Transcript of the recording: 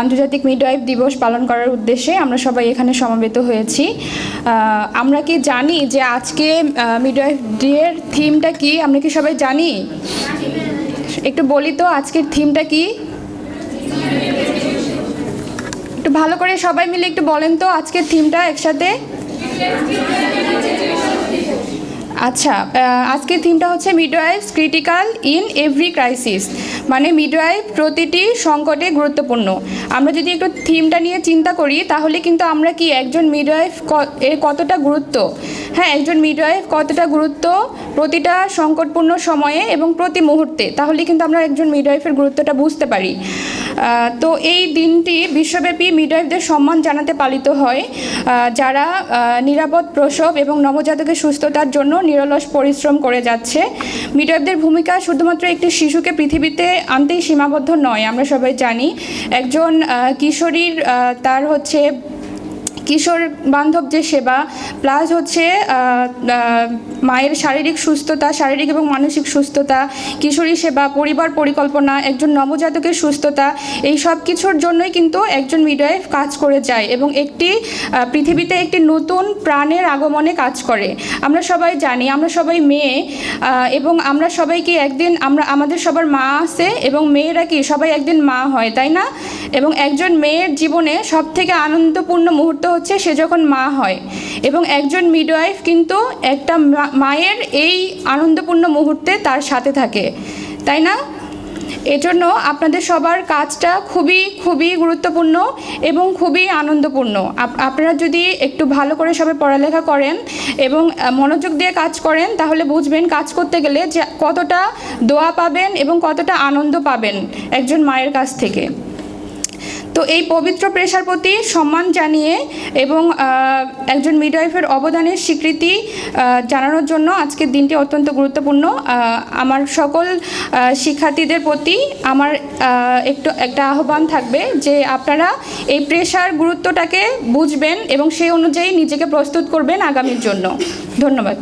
আন্তর্জাতিক মিডওয়াইফ দিবস পালন করার উদ্দেশ্যে আমরা সবাই এখানে সমবেত হয়েছি। আমরা কি জানি যে আজকে মিডওয়াইফ ডে এর থিমটা কি? আমরা কি সবাই জানি? একটু বলি তো আজকের থিমটা কি? একটু ভালো করে সবাই মিলে একটু বলেন তো আজকের থিমটা একসাথে। আচ্ছা আজকের থিমটা হচ্ছে midwife critical in every crisis মানে মিডওয়াইফ প্রতিটি সংকটে গুরুত্বপূর্ণ। আমরা যদি একটু থিমটা নিয়ে চিন্তা করি, তাহলে কিন্তু আমরা কি একজন মিডওয়াইফ এর কতটা গুরুত্ব? হ্যাঁ একজন মিডওয়াইফ কতটা গুরুত্ব প্রতিটা সংকটপূর্ণ সময়ে এবং প্রতি মুহূর্তে? তাহলে কিন্তু আমরা একজন মিডওয়াইফের গুরুত্বটা বুঝতে পারি। তো এই দিনটি বিশ্বব্যাপী মিডওয়াইফদের সম্মান জানাতে পালিত হয়। যারা নিরাপদ প্রসব এবং নবজাতকের সুস্থতার জন্য নিরলস পরিশ্রম করে যাচ্ছে। মিডওয়াইফদের ভূমিকা শুধুমাত্র একটি শিশুকে পৃথিবীতে আনতেই সীমাবদ্ধ নয়, আমরা সবাই জানি। একজন কিশোরীর তার হচ্ছে কিশোর বান্ধব যে সেবা প্লাস হচ্ছে মায়ের শারীরিক সুস্থতা, শারীরিক এবং মানসিক সুস্থতা, কিশোরী সেবা, পরিবার পরিকল্পনা, একজন নবজাতকের সুস্থতা, এই সব কিছুর জন্যই কিন্তু একজন মিডওয়াইফ কাজ করে যায় এবং একটি পৃথিবীতে একটি নতুন প্রাণের আগমনে কাজ করে। আমরা সবাই জানি, আমরা সবাই মেয়ে এবং আমরা সবাই কি একদিন, আমরা, আমাদের সবার মা আছে এবং মেয়েরা কি সবাই একদিন মা হয়, তাই না? এবং একজন মেয়ের জীবনে সব থেকে আনন্দপূর্ণ মুহূর্ত হচ্ছে সে যখন মা হয়। এবং একজন মিডওয়াইফ কিন্তু একটা মায়ের এই আনন্দপূর্ণ মুহূর্তে তার সাথে থাকে। তাই না? এজন্য আপনাদের সবার কাজটা খুবই খুবই গুরুত্বপূর্ণ এবং খুবই আনন্দপূর্ণ। আপ- আপনারা যদি একটু ভালো করে সবাই পড়ালেখা করেন এবং মনোযোগ দিয়ে কাজ করেন, তাহলে বুঝবেন কাজ করতে গেলে যে কতটা দোয়া পাবেন এবং কতটা আনন্দ পাবেন একজন মায়ের কাছ থেকে। তো এই পবিত্র পেশার প্রতি সম্মান জানিয়ে এবং একজন মিডওয়াইফের অবদানের স্বীকৃতি জানানোর জন্য আজকের দিনটি অত্যন্ত গুরুত্বপূর্ণ। আমার সকল শিক্ষার্থীদের প্রতি আমার একটু, একটা আহ্বান থাকবে যে আপনারা এই প্রেশার গুরুত্বটাকে বুঝবেন এবং সেই অনুযায়ী নিজেকে প্রস্তুত করবেন আগামীর জন্য। ধন্যবাদ।